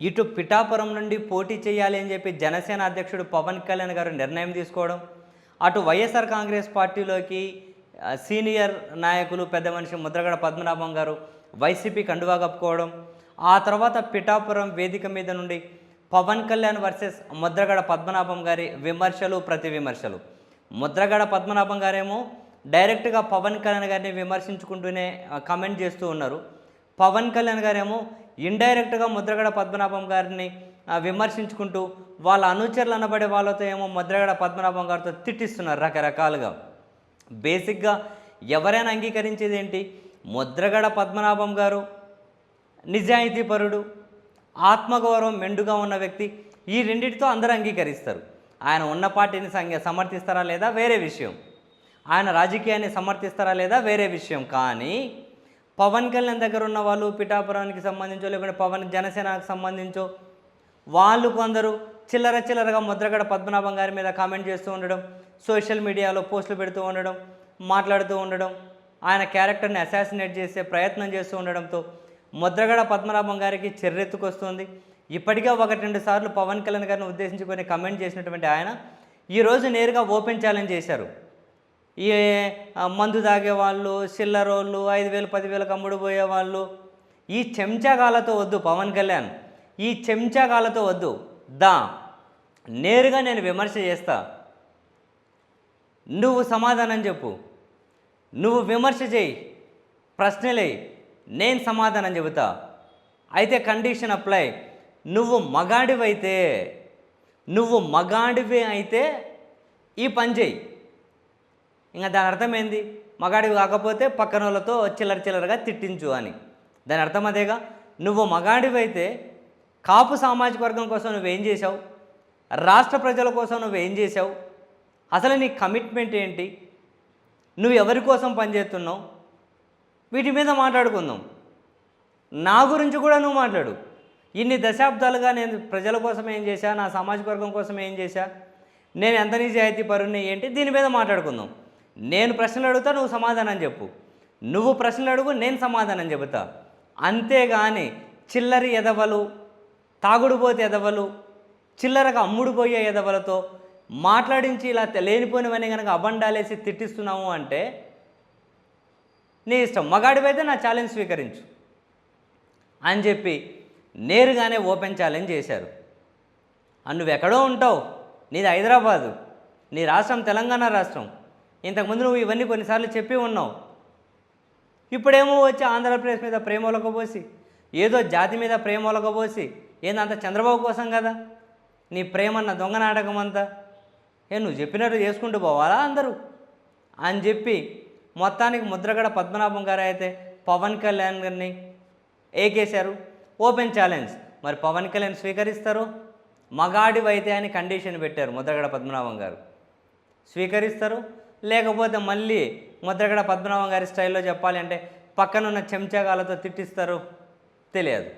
ఇటు పిఠాపురం నుండి పోటీ చేయాలి అని చెప్పి జనసేన అధ్యక్షుడు పవన్ కళ్యాణ్ గారు నిర్ణయం తీసుకోవడం అటు వైఎస్ఆర్ కాంగ్రెస్ పార్టీలోకి సీనియర్ నాయకులు పెద్ద మనిషి ముద్రగడ పద్మనాభం గారు వైసీపీ కండువా కప్పుకోవడం ఆ తర్వాత పిఠాపురం వేదిక మీద నుండి పవన్ కళ్యాణ్ వర్సెస్ ముద్రగడ పద్మనాభం గారి విమర్శలు ప్రతి విమర్శలు. ముద్రగడ పద్మనాభం గారేమో డైరెక్ట్గా పవన్ కళ్యాణ్ గారిని విమర్శించుకుంటూనే కమెంట్ చేస్తూ ఉన్నారు. పవన్ కళ్యాణ్ గారేమో ఇండైరెక్ట్గా ముద్రగడ పద్మనాభం గారిని విమర్శించుకుంటూ వాళ్ళ అనుచరులు అనబడే వాళ్ళతో ఏమో ముద్రగడ పద్మనాభం గారితో తిట్టిస్తున్నారు రకరకాలుగా. బేసిక్గా ఎవరైనా అంగీకరించేది ఏంటి? ముద్రగడ పద్మనాభం గారు నిజాయితీపరుడు ఆత్మగౌరవం మెండుగా ఉన్న వ్యక్తి ఈ రెండింటితో అందరూ అంగీకరిస్తారు. ఆయన ఉన్న పార్టీని సంఘ సమర్థిస్తారా లేదా? వేరే విషయం. ఆయన రాజకీయాన్ని సమర్థిస్తారా లేదా? వేరే విషయం. కానీ పవన్ కళ్యాణ్ దగ్గర ఉన్న వాళ్ళు పిఠాపురానికి సంబంధించో లేకుంటే పవన్ జనసేనకు సంబంధించో వాళ్ళు కొందరు చిల్లర చిల్లరగా ముద్రగడ పద్మనాభం గారి మీద కామెంట్ చేస్తూ ఉండడం సోషల్ మీడియాలో పోస్టులు పెడుతూ ఉండడం మాట్లాడుతూ ఉండడం ఆయన క్యారెక్టర్ని అసాసినేట్ చేసే ప్రయత్నం చేస్తూ ఉండడంతో ముద్రగడ పద్మనాభం గారికి చెర్రెత్తుకొస్తుంది. ఇప్పటికే ఒకటి రెండు సార్లు పవన్ కళ్యాణ్ గారిని ఉద్దేశించుకొని కమెంట్ చేసినటువంటి ఆయన ఈరోజు నేరుగా ఓపెన్ ఛాలెంజ్ చేశారు. ఈ మందు తాగే వాళ్ళు చిల్లరోళ్ళు ఐదు వేలు పదివేలకు అమ్ముడు పోయే వాళ్ళు ఈ చెంచాగాలతో వద్దు పవన్ కళ్యాణ్. ఈ చెంచాగాలతో వద్దు. దా నేరుగా నేను విమర్శ చేస్తా. నువ్వు సమాధానం చెప్పు. నువ్వు విమర్శ చేయి. ప్రశ్నలే నేను సమాధానం చెబుతా. అయితే కండిషన్ అప్లై. నువ్వు మగాడివైతే నువ్వు మగాడివి అయితే ఈ పని చేయి. ఇంకా దాని అర్థం ఏంది మగాడివి కాకపోతే పక్కన వాళ్ళతో చిల్లర చిల్లరగా తిట్టించు అని. దాని అర్థం అదేగా? నువ్వు మగాడివైతే కాపు సామాజిక వర్గం కోసం నువ్వేం చేశావు? రాష్ట్ర ప్రజల కోసం నువ్వేం చేశావు? అసలు నీ కమిట్మెంట్ ఏంటి? నువ్వు ఎవరి కోసం పనిచేస్తున్నావు వీటి మీద మాట్లాడుకుందాం. నా గురించి కూడా నువ్వు మాట్లాడు. ఇన్ని దశాబ్దాలుగా నేను ప్రజల కోసం ఏం చేశా? నా సామాజిక వర్గం కోసం ఏం చేశా? నేను ఎంత నిజాయితీ పరుని ఏంటి? దీని మీద మాట్లాడుకుందాం. నేను ప్రశ్నలు అడుగుతా నువ్వు సమాధానం చెప్పు. నువ్వు ప్రశ్నలు అడుగు నేను సమాధానం చెబుతా. అంతేగాని చిల్లరి ఎదవలు తాగుడుపోతే ఎదవలు చిల్లరగా అమ్ముడుపోయే ఎదవలతో మాట్లాడించి ఇలా లేనిపోయినవని కనుక అబండాలేసి తిట్టిస్తున్నాము అంటే నీ ఇష్టం. మగాడివైతే నా ఛాలెంజ్ స్వీకరించు అని చెప్పి నేరుగానే ఓపెన్ ఛాలెంజ్ చేశారు. ఆ నువ్వు ఎక్కడో ఉంటావు. నీది హైదరాబాదు. నీ రాష్ట్రం తెలంగాణ రాష్ట్రం. ఇంతకుముందు నువ్వు ఇవన్నీ కొన్నిసార్లు చెప్పి ఉన్నావు. ఇప్పుడేమో వచ్చి ఆంధ్రప్రదేశ్ మీద ప్రేమ ఒలకబోసి ఏదో జాతి మీద ప్రేమ ఒలకబోసి ఏందంత చంద్రబాబు కోసం కదా? నీ ప్రేమన్న దొంగ నాటకం అంతా? ఏ నువ్వు చెప్పినట్టు చేసుకుంటూ పోవాలా అందరూ? అని చెప్పి మొత్తానికి ముద్రగడ పద్మనాభం గారు అయితే పవన్ కళ్యాణ్ గారిని ఏకేశారు. Open challenge. మరి పవన్ కళ్యాణ్ స్వీకరిస్తారు? మగాడివైతే అని కండిషన్ పెట్టారు ముద్రగడ పద్మనాభం గారు. స్వీకరిస్తారు? లేకపోతే మళ్ళీ ముద్రగడ పద్మనాభం గారి స్టైల్లో చెప్పాలి అంటే పక్కనున్న చెంచాగాలతో తిట్టిస్తారు? తెలియదు.